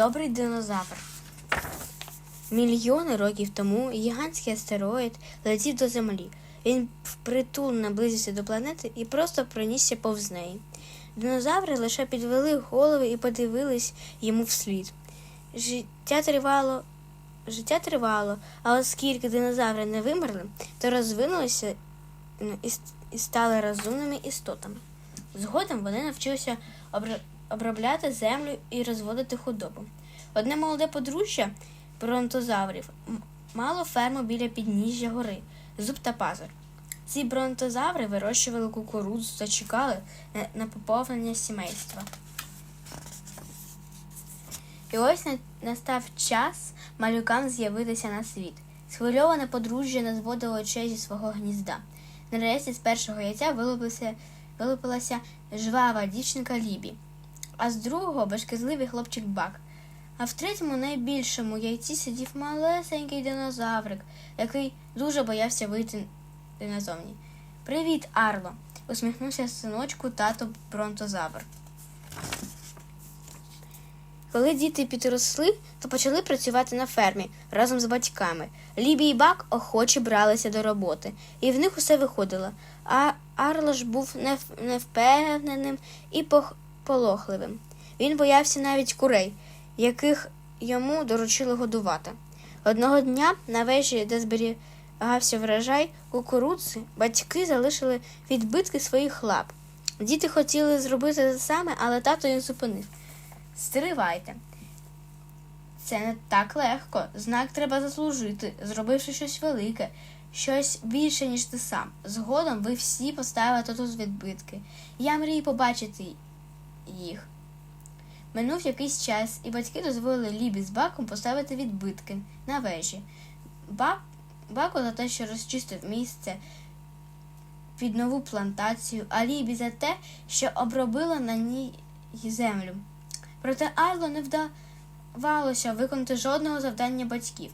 Добрий динозавр. Мільйони років тому гігантський астероїд летів до Землі. Він впритул наблизився до планети і просто пронісся повз неї. Динозаври лише підвели голови і подивились йому вслід. Життя тривало, життя тривало, а оскільки динозаври не вимерли, то розвинулися і і стали розумними істотами. Згодом вони навчилися обра- обробляти землю і розводити худобу. Одне молоде подружжя бронтозаврів мало ферму біля підніжжя гори, зуб та пазур. Ці бронтозаври вирощували кукурудзу та чекали на, поповнення сімейства. І ось настав час малюкам з'явитися на світ. Схвильоване подружжя не зводило очей зі свого гнізда. Нарешті з першого яйця вилупилася, вилупилася жвава дівчинка Лібі, а з другого бешкетливий хлопчик Бак. А в третьому найбільшому яйці сидів малесенький динозаврик, який дуже боявся вийти назовні. Привіт, Арло! усміхнувся синочку тато Бронтозавр. Коли діти підросли, то почали працювати на фермі разом з батьками. Лібі і Бак охоче бралися до роботи, і в них усе виходило. А Арло ж був невпевненим і пох- полохливим. Він боявся навіть курей, яких йому доручили годувати. Одного дня на вежі, де зберігався врожай кукурудзи, батьки залишили відбитки своїх лап. Діти хотіли зробити те саме, але тато їх зупинив. Стривайте. Це не так легко. Знак треба заслужити, зробивши щось велике, щось більше, ніж ти сам. Згодом ви всі поставите тут відбитки. Я мрію побачити їх. Минув якийсь час, і батьки дозволили Лібі з баком поставити відбитки на вежі. Бак, баку за те, що розчистив місце під нову плантацію, а Лібі за те, що обробила на ній землю. Проте Арло не вдавалося виконати жодного завдання батьків.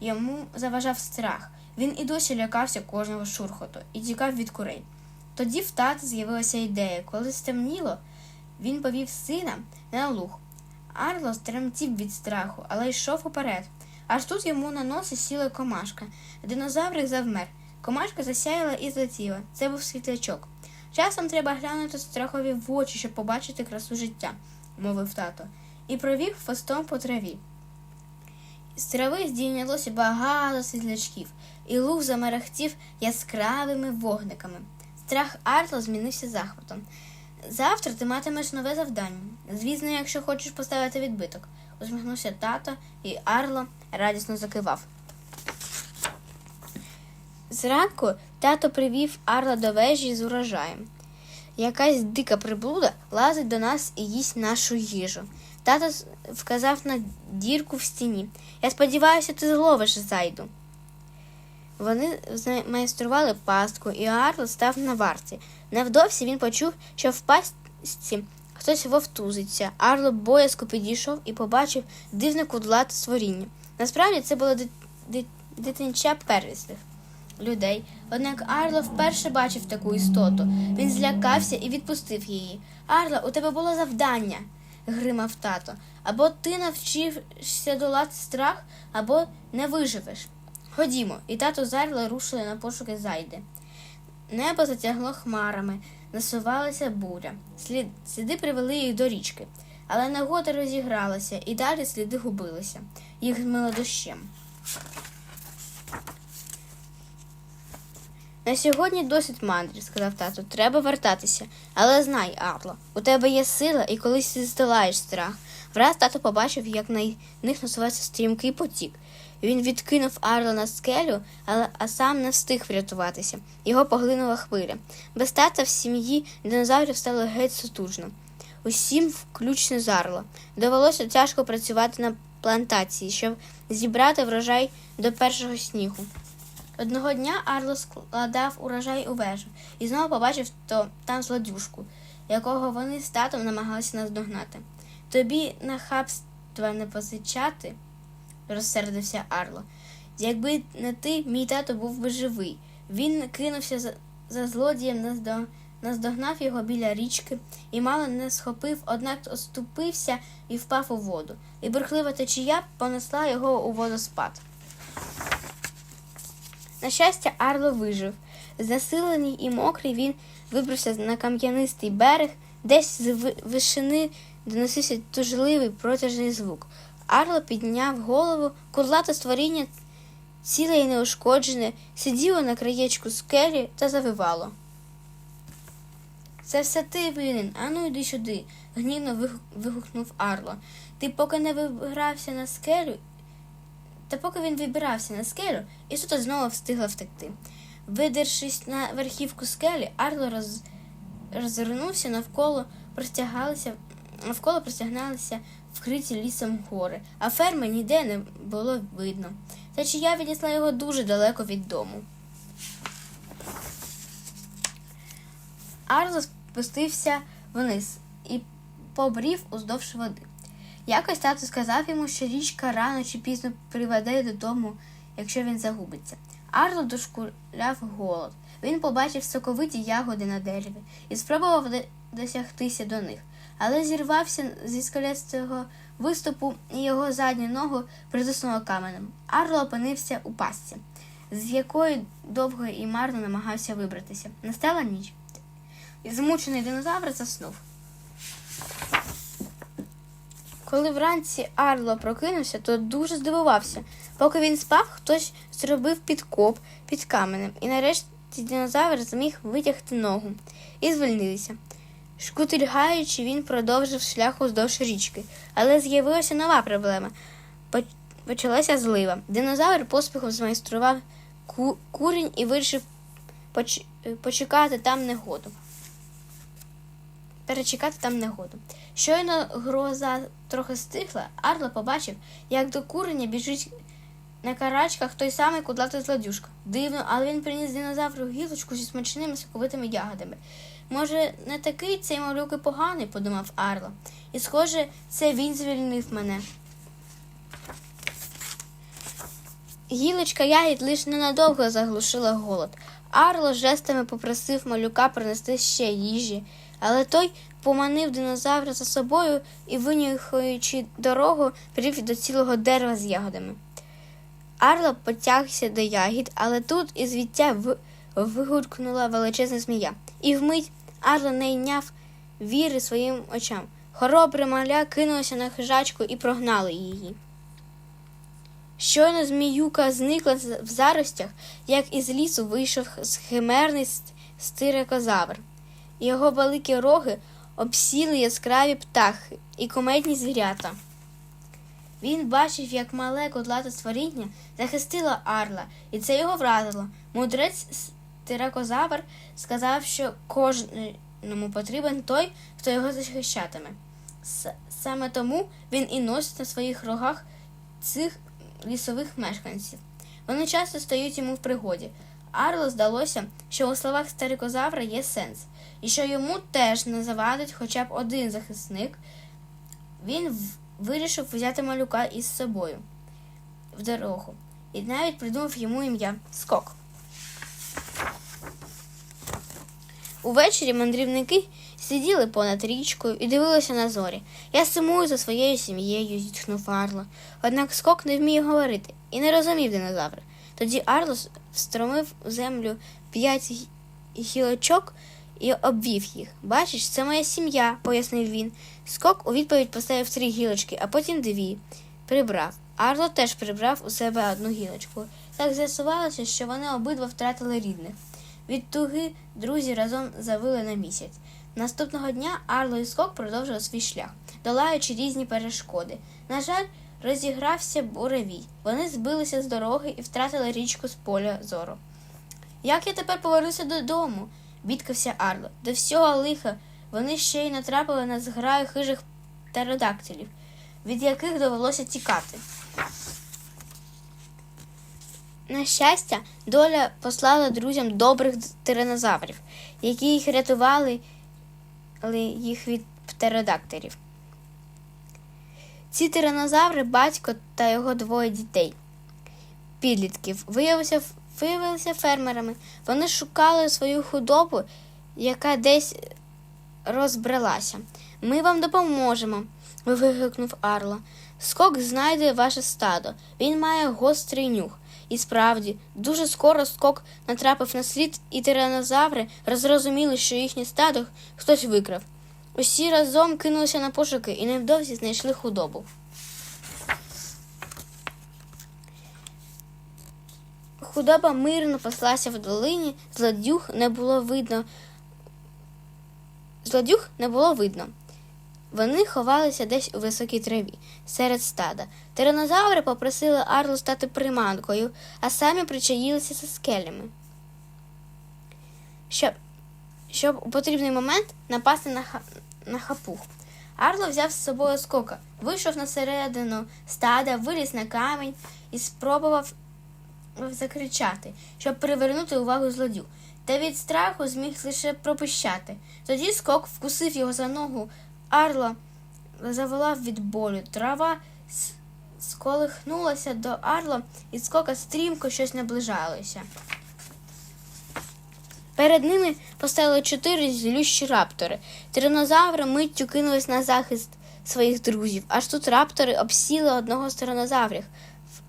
Йому заважав страх. Він і досі лякався кожного шурхоту і тікав від курей. Тоді в тата з'явилася ідея, коли стемніло, він повів сина на луг. Арло стремтів від страху, але йшов уперед. Аж тут йому на носи сіла комашка. Динозаврик завмер. Комашка засяяла і злетіла. Це був світлячок. Часом треба глянути страхові в очі, щоб побачити красу життя, мовив тато, і провів хвостом по траві. З трави здійнялося багато світлячків, і луг замерехтів яскравими вогниками. Страх Артло змінився захватом. Завтра ти матимеш нове завдання. Звісно, якщо хочеш поставити відбиток, усміхнувся тато, і Арло радісно закивав. Зранку тато привів Арла до вежі з урожаєм. Якась дика приблуда лазить до нас і їсть нашу їжу. Тато вказав на дірку в стіні. Я сподіваюся, ти зловиш зайду. Вони майстрували пастку, і Арл став на варті. Невдовзі він почув, що в пастці хтось вовтузиться. Арло боязко підійшов і побачив дивне кудлате створіння. Насправді це було дит- дит- дитинча первіслих людей. Однак Арло вперше бачив таку істоту. Він злякався і відпустив її. Арла, у тебе було завдання, гримав тато. Або ти навчишся долати страх, або не виживеш. Ходімо, і тато з Арла рушили на пошуки зайди. Небо затягло хмарами, насувалася буря. Слід... Сліди привели їх до річки, але нагода розігралася, і далі сліди губилися. Їх змило дощем. На сьогодні досить мандрів, сказав тато. Треба вертатися. Але знай, Арло, у тебе є сила, і колись ти здолаєш страх. Враз тато побачив, як на них насувається стрімкий потік. Він відкинув Арла на скелю, але а сам не встиг врятуватися. Його поглинула хвиля. Без тата в сім'ї динозаврів стало геть сутужно. Усім, включно з Арло. Довелося тяжко працювати на плантації, щоб зібрати врожай до першого снігу. Одного дня Арло складав урожай у вежу і знову побачив то там злодюжку, якого вони з татом намагалися наздогнати. Тобі нахабства не позичати, розсердився Арло. Якби не ти, мій тато був би живий. Він кинувся за, за злодієм наздо, наздогнав його біля річки і мало не схопив, однак оступився і впав у воду. І бурхлива течія понесла його у водоспад. На щастя, Арло вижив. Знесилений і мокрий він вибрався на кам'янистий берег, десь з вишини доносився тужливий протяжний звук. Арло підняв голову, кудлате створіння, ціле і неушкоджене, сиділо на краєчку скелі та завивало. Це все ти винен, ану йди сюди, гнівно вигукнув Арло. Ти поки не вибирався на скелю, та поки він вибирався на скелю, Ісута знову встигла втекти. Видершись на верхівку скелі, Арло роз... розвернувся навколо простягалися, навколо простягалися вкриті лісом гори, а ферми ніде не було видно. Течія віднесла його дуже далеко від дому. Арло спустився вниз і побрів уздовж води. Якось тато сказав йому, що річка рано чи пізно приведе додому, якщо він загубиться. Арло дошкуляв голод. Він побачив соковиті ягоди на дереві і спробував досягтися до них, але зірвався зі скелястого виступу і його задню ногу притиснуло каменем. Арло опинився у пастці, з якої довго і марно намагався вибратися. Настала ніч. Змучений динозавр заснув. Коли вранці Арло прокинувся, то дуже здивувався. Поки він спав, хтось зробив підкоп під каменем, і нарешті динозавр зміг витягти ногу і звільнитися. Шкутильгаючи, він продовжив шлях уздовж річки, але з'явилася нова проблема. Почалася злива. Динозавр поспіхом змайстрував ку- курінь і вирішив поч- почекати там негоду перечекати там негоду. Щойно гроза трохи стихла, Арло побачив, як до куреня біжить на карачках той самий кудлатий злодюшка. Дивно, але він приніс динозавру гілочку зі смачними соковитими ягодами. Може, не такий цей малюк і поганий, подумав Арло. І, схоже, це він звільнив мене. Гілочка ягід лише ненадовго заглушила голод. Арло жестами попросив малюка принести ще їжі, але той поманив динозавра за собою і, винюхаючи дорогу, привів до цілого дерева з ягодами. Арло потягся до ягід, але тут із звідтя в... вигуркнула величезна змія. І вмить Арло не йняв віри своїм очам. Хоробре маля кинулося на хижачку і прогнали її. Щойно зміюка зникла в заростях, як із лісу вийшов схимерний ст- стирекозавр. Його великі роги обсіли яскраві птахи і комедні звірята. Він бачив, як мале кодлате створіння захистило Арла, і це його вразило. Мудрець стирекозавр сказав, що кожному потрібен той, хто його захищатиме. Саме тому він і носить на своїх рогах цих лісових мешканців. Вони часто стають йому в пригоді. Арло здалося, що у словах старикозавра є сенс, і що йому теж не завадить хоча б один захисник. Він вирішив взяти малюка із собою в дорогу і навіть придумав йому ім'я Скок. Увечері мандрівники сиділи понад річкою і дивилися на зорі. Я сумую за своєю сім'єю, зітхнув Арло. Однак скок не вміє говорити і не розумів динозавра. Тоді Арло встромив у землю п'ять гілочок і обвів їх. Бачиш, це моя сім'я, пояснив він. Скок у відповідь поставив три гілочки, а потім дві. Прибрав. Арло теж прибрав у себе одну гілочку. Так з'ясувалося, що вони обидва втратили рідних. Від туги друзі разом завили на місяць. Наступного дня Арло і Скок продовжили свій шлях, долаючи різні перешкоди. На жаль, розігрався буревій. Вони збилися з дороги і втратили річку з поля зору. Як я тепер повернуся додому? бідкався Арло. До всього лиха вони ще й натрапили на зграю хижих птеродактилів, від яких довелося тікати. На щастя, доля послала друзям добрих тиранозаврів, які їх рятували їх від птеродактилів. Ці тиранозаври, батько та його двоє дітей, підлітків, виявилися, виявилися фермерами. Вони шукали свою худобу яка десь розбралася. Ми вам допоможемо, вигукнув Арло. Скок знайде ваше стадо. Він має гострий нюх. І справді, дуже скоро скок натрапив на слід, і тиранозаври розрозуміли, що їхнє стадо хтось викрав. Усі разом кинулися на пошуки і невдовзі знайшли худобу. Худоба мирно паслася в долині, злодюг не було видно. Злодюг не було видно. Вони ховалися десь у високій траві, серед стада. Тиранозаври попросили Арлу стати приманкою, а самі причаїлися за скелями. Щоб, щоб у потрібний момент напасти на, ха, на хапух. Арло взяв з собою скока, вийшов на середину стада, виліз на камінь і спробував закричати, щоб привернути увагу злодю. Та від страху зміг лише пропищати. Тоді скок вкусив його за ногу. Арло заволав від болю. Трава сколихнулася до Арло, і скока стрімко щось наближалося. Перед ними поставили чотири злющі раптори. Тиранозаври миттю кинулись на захист своїх друзів. Аж тут раптори обсіли одного з тиранозаврів.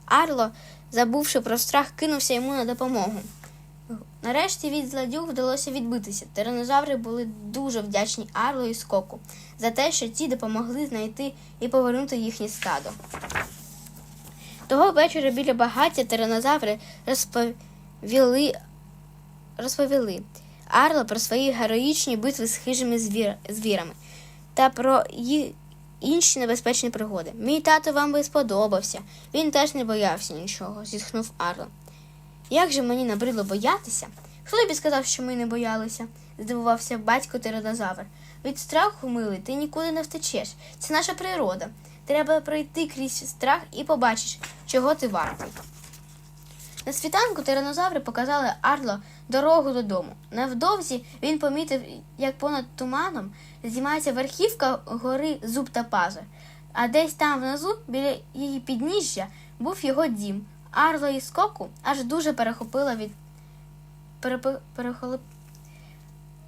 Арло, забувши про страх, кинувся йому на допомогу. Нарешті від зладюг вдалося відбитися. Тиранозаври були дуже вдячні Арло і Скоку за те, що ті допомогли знайти і повернути їхнє стадо. Того вечора біля багаття тиранозаври розповіли, розповіли Арло про свої героїчні битви з хижими звір, звірами та про їх інші небезпечні пригоди. Мій тато вам би сподобався. Він теж не боявся нічого, зітхнув Арло. Як же мені набридло боятися? Хто тобі сказав, що ми не боялися? здивувався батько тиранозавр. Від страху, милий, ти нікуди не втечеш. Це наша природа. Треба пройти крізь страх і побачиш, чого ти вартий. На світанку тиранозаври показали Арло дорогу додому. Невдовзі він помітив, як понад туманом здіймається верхівка гори зуб та пазур. А десь там внизу, біля її підніжжя, був його дім. Арло і скоку аж дуже перехопила від перепи... перехолоп...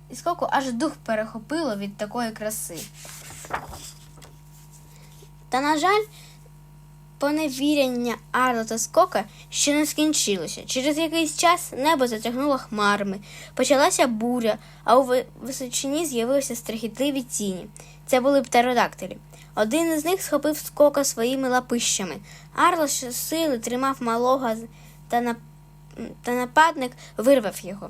І скоку аж дух перехопило від такої краси. Та, на жаль, поневіряння Арла та Скока ще не скінчилося. Через якийсь час небо затягнуло хмарами, почалася буря, а у височині з'явилися страхітливі тіні. Це були птеродактилі. Один із них схопив скока своїми лапищами. Арло щосили тримав малого та, на... та нападник вирвав його.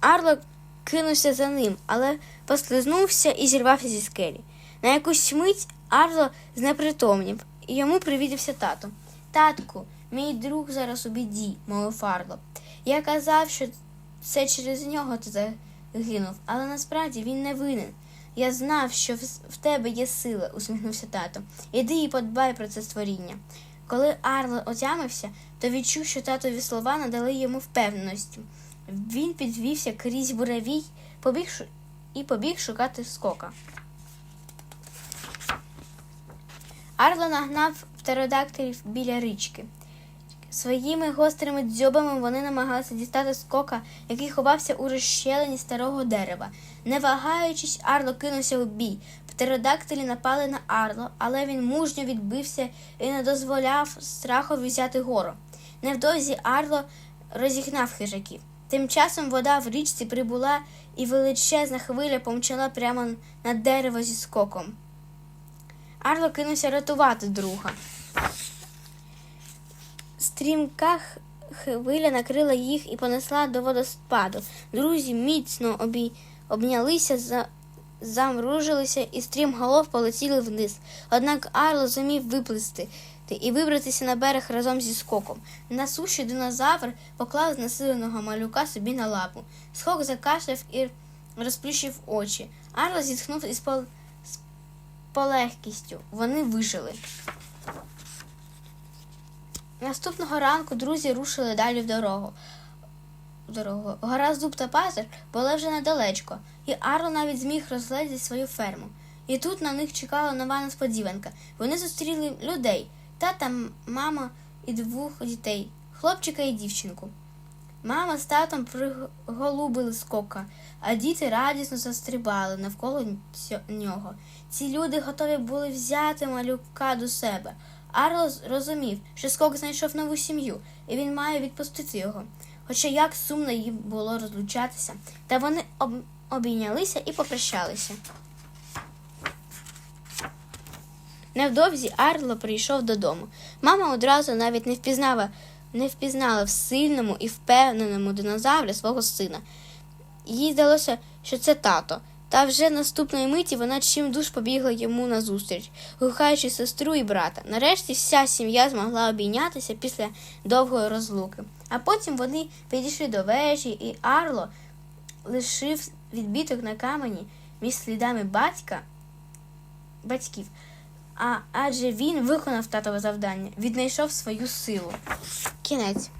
Арло кинувся за ним, але послизнувся і зірвався зі скелі. На якусь мить Арло знепритомнів, і йому привідався тато. Татку, мій друг зараз у біді, мовив Арло. Я казав, що це через нього ти загинув, але насправді він не винен. Я знав, що в тебе є сила, усміхнувся тато. Іди і подбай про це створіння. Коли Арло отямився, то відчув, що татові слова надали йому впевненості. Він підвівся крізь буревій побіг і побіг шукати скока. Арло нагнав птеродактилів біля річки. Своїми гострими дзьобами вони намагалися дістати скока, який ховався у розщелині старого дерева. Не вагаючись, Арло кинувся у бій. Птеродактилі напали на Арло, але він мужньо відбився і не дозволяв страхові взяти гору. Невдовзі Арло розігнав хижаків. Тим часом вода в річці прибула, і величезна хвиля помчала прямо на дерево зі скоком. Арло кинувся рятувати друга. Стрімка хвиля накрила їх і понесла до водоспаду. Друзі міцно обій... обнялися, за... замружилися і стрімголов полетіли вниз. Однак Арло зумів виплисти і вибратися на берег разом зі скоком. На суші динозавр поклав знесиленого малюка собі на лапу. Скок закашляв і розплющив очі. Арло зітхнув із пол... полегкістю. Вони вижили. Наступного ранку друзі рушили далі в дорогу. В дорогу. Гора Зуб та Пазар була вже недалечко, і Арло навіть зміг розгледіти свою ферму. І тут на них чекала нова несподіванка. Вони зустріли людей тата, мама і двох дітей, хлопчика і дівчинку. Мама з татом приголубили скока, а діти радісно застрибали навколо нього. Ці люди готові були взяти малюка до себе. Арло розумів, що скок знайшов нову сім'ю, і він має відпустити його. Хоча як сумно їм було розлучатися, та вони об- обійнялися і попрощалися. Невдовзі Арло прийшов додому. Мама одразу навіть не впізнала, не впізнала в сильному і впевненому динозаврі свого сина. Їй здалося, що це тато. Та вже наступної миті вона чимдуж побігла йому назустріч, гукаючи сестру і брата. Нарешті вся сім'я змогла обійнятися після довгої розлуки. А потім вони підійшли до вежі, і Арло лишив відбиток на камені між слідами батька батьків. А адже він виконав татове завдання, віднайшов свою силу. Кінець.